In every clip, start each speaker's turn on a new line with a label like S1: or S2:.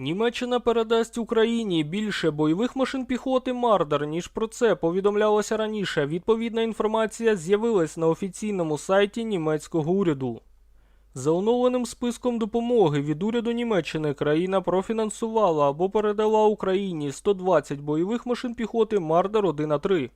S1: Німеччина передасть Україні більше бойових машин піхоти Мардер, ніж про це повідомлялося раніше. Відповідна інформація з'явилась на офіційному сайті німецького уряду. За оновленим списком допомоги від уряду Німеччини країна профінансувала або передала Україні 120 бойових машин піхоти Мардер 1 а 3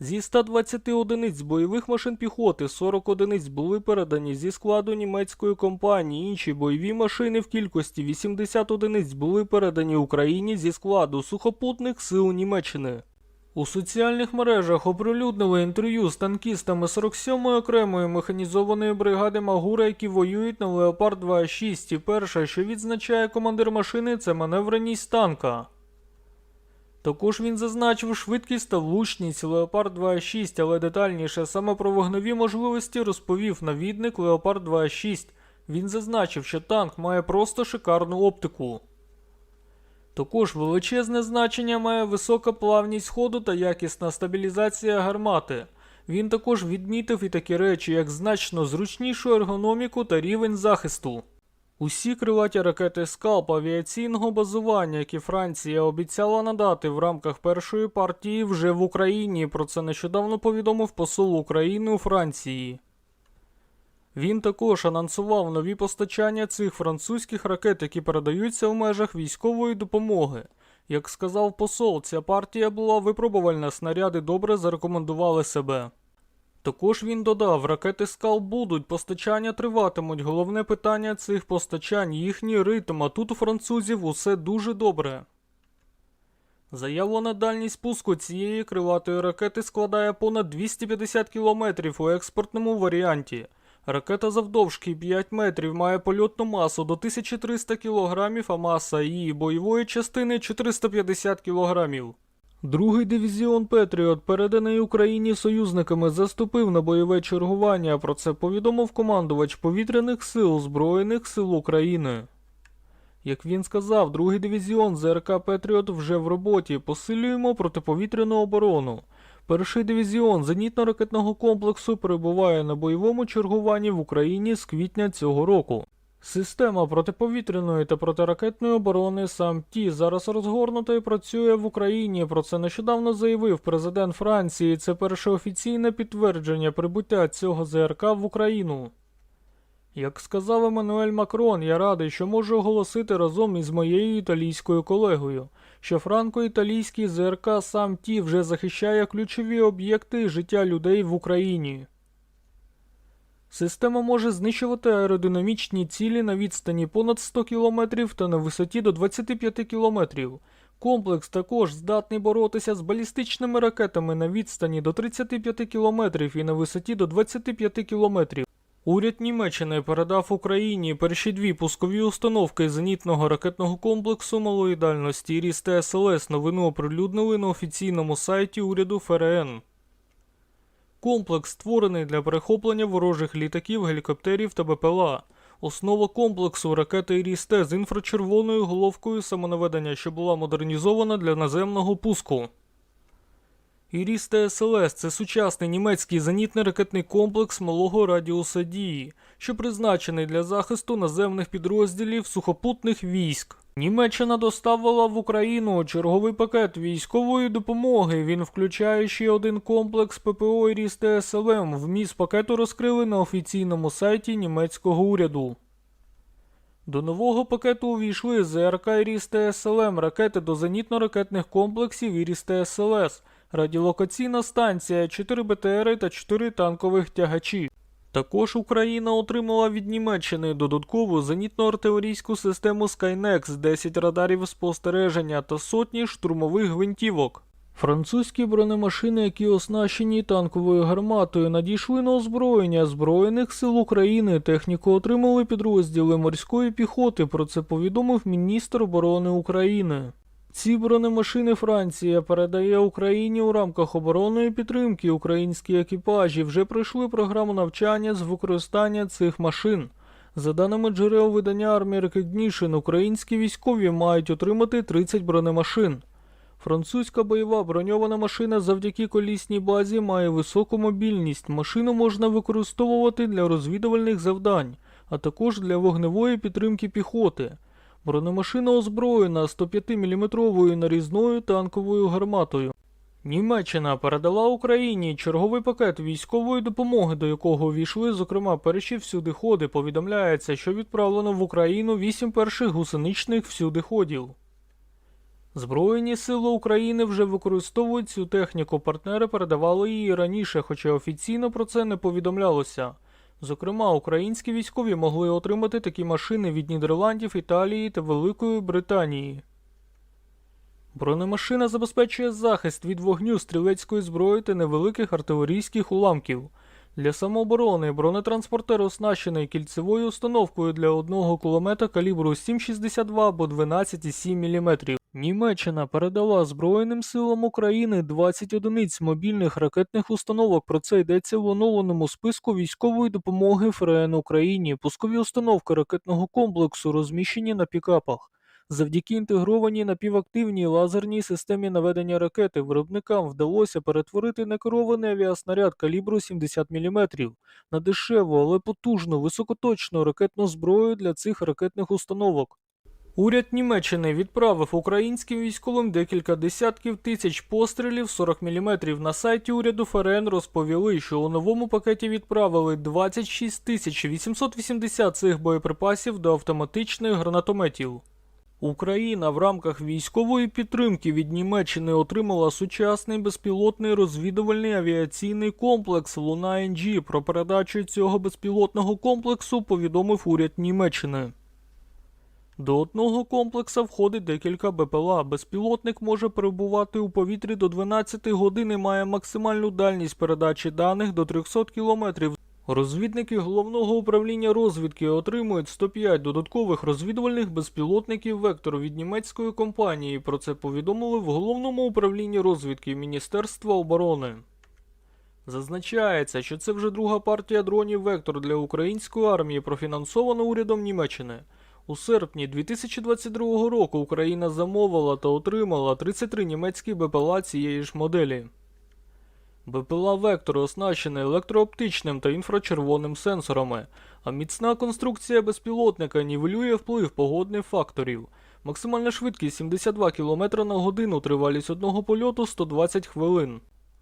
S1: Зі 120 одиниць бойових машин піхоти 40 одиниць були передані зі складу німецької компанії. Інші бойові машини в кількості 80 одиниць були передані Україні зі складу сухопутних сил Німеччини. У соціальних мережах оприлюднили інтерв'ю з танкістами 47-ї окремої механізованої бригади Магура, які воюють на Леопард 2.6. І перше, що відзначає командир машини, це маневреність танка. Також він зазначив швидкість та влучність Леопард 2.6, але детальніше саме про вогневі можливості розповів навідник Леопард 2.6. Він зазначив, що танк має просто шикарну оптику. Також величезне значення має висока плавність ходу та якісна стабілізація гармати. Він також відмітив і такі речі, як значно зручнішу ергономіку та рівень захисту. Усі крилаті ракети Скалп авіаційного базування, які Франція обіцяла надати в рамках першої партії, вже в Україні. Про це нещодавно повідомив посол України у Франції. Він також анонсував нові постачання цих французьких ракет, які передаються в межах військової допомоги. Як сказав посол, ця партія була випробувальна, снаряди добре зарекомендували себе. Також він додав, ракети Скал будуть, постачання триватимуть. Головне питання цих постачань, їхній ритм, а тут у французів усе дуже добре. Заявлена дальність пуску цієї крилатої ракети складає понад 250 км у експортному варіанті. Ракета завдовжки 5 метрів має польотну масу до 1300 кг, а маса її бойової частини 450 кг. Другий дивізіон Петріот, переданий Україні союзниками, заступив на бойове чергування. Про це повідомив командувач повітряних сил Збройних сил України. Як він сказав, другий дивізіон ЗРК Петріот вже в роботі. Посилюємо протиповітряну оборону. Перший дивізіон зенітно-ракетного комплексу перебуває на бойовому чергуванні в Україні з квітня цього року. Система протиповітряної та протиракетної оборони сам ті зараз розгорнута і працює в Україні. Про це нещодавно заявив президент Франції. Це перше офіційне підтвердження прибуття цього ЗРК в Україну. Як сказав Еммануель Макрон, я радий, що можу оголосити разом із моєю італійською колегою, що франко-італійський ЗРК сам ті вже захищає ключові об'єкти життя людей в Україні. Система може знищувати аеродинамічні цілі на відстані понад 100 км та на висоті до 25 км. Комплекс також здатний боротися з балістичними ракетами на відстані до 35 км і на висоті до 25 км. Уряд Німеччини передав Україні перші дві пускові установки зенітного ракетного комплексу малої дальності Ріс ТСЛС. Новину оприлюднили на офіційному сайті уряду ФРН. Комплекс створений для перехоплення ворожих літаків, гелікоптерів та БПЛА. Основа комплексу ракети Рісте з інфрачервоною головкою самонаведення, що була модернізована для наземного пуску. Іріс ТСЛС – це сучасний німецький зенітний ракетний комплекс малого радіуса дії, що призначений для захисту наземних підрозділів сухопутних військ. Німеччина доставила в Україну черговий пакет військової допомоги. Він включає ще один комплекс ППО Іріс ТСЛМ. Вміст пакету розкрили на офіційному сайті німецького уряду. До нового пакету увійшли ЗРК Іріс ТСЛМ, ракети до зенітно-ракетних комплексів Іріс ТСЛС, радіолокаційна станція, 4 БТРи та 4 танкових тягачі. Також Україна отримала від Німеччини додаткову зенітно-артилерійську систему Skynex, 10 радарів спостереження та сотні штурмових гвинтівок. Французькі бронемашини, які оснащені танковою гарматою, надійшли на озброєння Збройних сил України. Техніку отримали підрозділи морської піхоти. Про це повідомив міністр оборони України. Ці бронемашини Франція передає Україні у рамках оборонної підтримки. Українські екіпажі вже пройшли програму навчання з використання цих машин. За даними джерел видання Army Recognition, українські військові мають отримати 30 бронемашин. Французька бойова броньована машина завдяки колісній базі має високу мобільність. Машину можна використовувати для розвідувальних завдань, а також для вогневої підтримки піхоти. Бронемашина озброєна 105-мм нарізною танковою гарматою. Німеччина передала Україні черговий пакет військової допомоги, до якого війшли, зокрема, перші всюдиходи. Повідомляється, що відправлено в Україну 8 перших гусеничних всюдиходів. Збройні сили України вже використовують цю техніку. Партнери передавали її раніше, хоча офіційно про це не повідомлялося. Зокрема, українські військові могли отримати такі машини від Нідерландів, Італії та Великої Британії. Бронемашина забезпечує захист від вогню стрілецької зброї та невеликих артилерійських уламків. Для самооборони бронетранспортер оснащений кільцевою установкою для одного кулемета калібру 7,62 або 12,7 мм. Німеччина передала Збройним силам України 20 одиниць мобільних ракетних установок. Про це йдеться в оновленому списку військової допомоги ФРН Україні. Пускові установки ракетного комплексу розміщені на пікапах. Завдяки інтегрованій напівактивній лазерній системі наведення ракети виробникам вдалося перетворити некерований авіаснаряд калібру 70 мм на дешеву, але потужну, високоточну ракетну зброю для цих ракетних установок. Уряд Німеччини відправив українським військовим декілька десятків тисяч пострілів 40 мм. На сайті уряду ФРН розповіли, що у новому пакеті відправили 26 тисяч 880 цих боєприпасів до автоматичних гранатометів. Україна в рамках військової підтримки від Німеччини отримала сучасний безпілотний розвідувальний авіаційний комплекс Луна НГ. Про передачу цього безпілотного комплексу повідомив уряд Німеччини. До одного комплекса входить декілька БПЛА. Безпілотник може перебувати у повітрі до 12 годин і має максимальну дальність передачі даних до 300 кілометрів. Розвідники головного управління розвідки отримують 105 додаткових розвідувальних безпілотників Вектор від німецької компанії. Про це повідомили в головному управлінні розвідки Міністерства оборони. Зазначається, що це вже друга партія дронів Вектор для української армії, профінансована урядом Німеччини. У серпні 2022 року Україна замовила та отримала 33 німецькі БПЛА цієї ж моделі. БПЛА Вектор оснащений електрооптичним та інфрачервоним сенсорами, а міцна конструкція безпілотника нівелює вплив погодних факторів. Максимальна швидкість 72 км на годину, тривалість одного польоту 120 хвилин.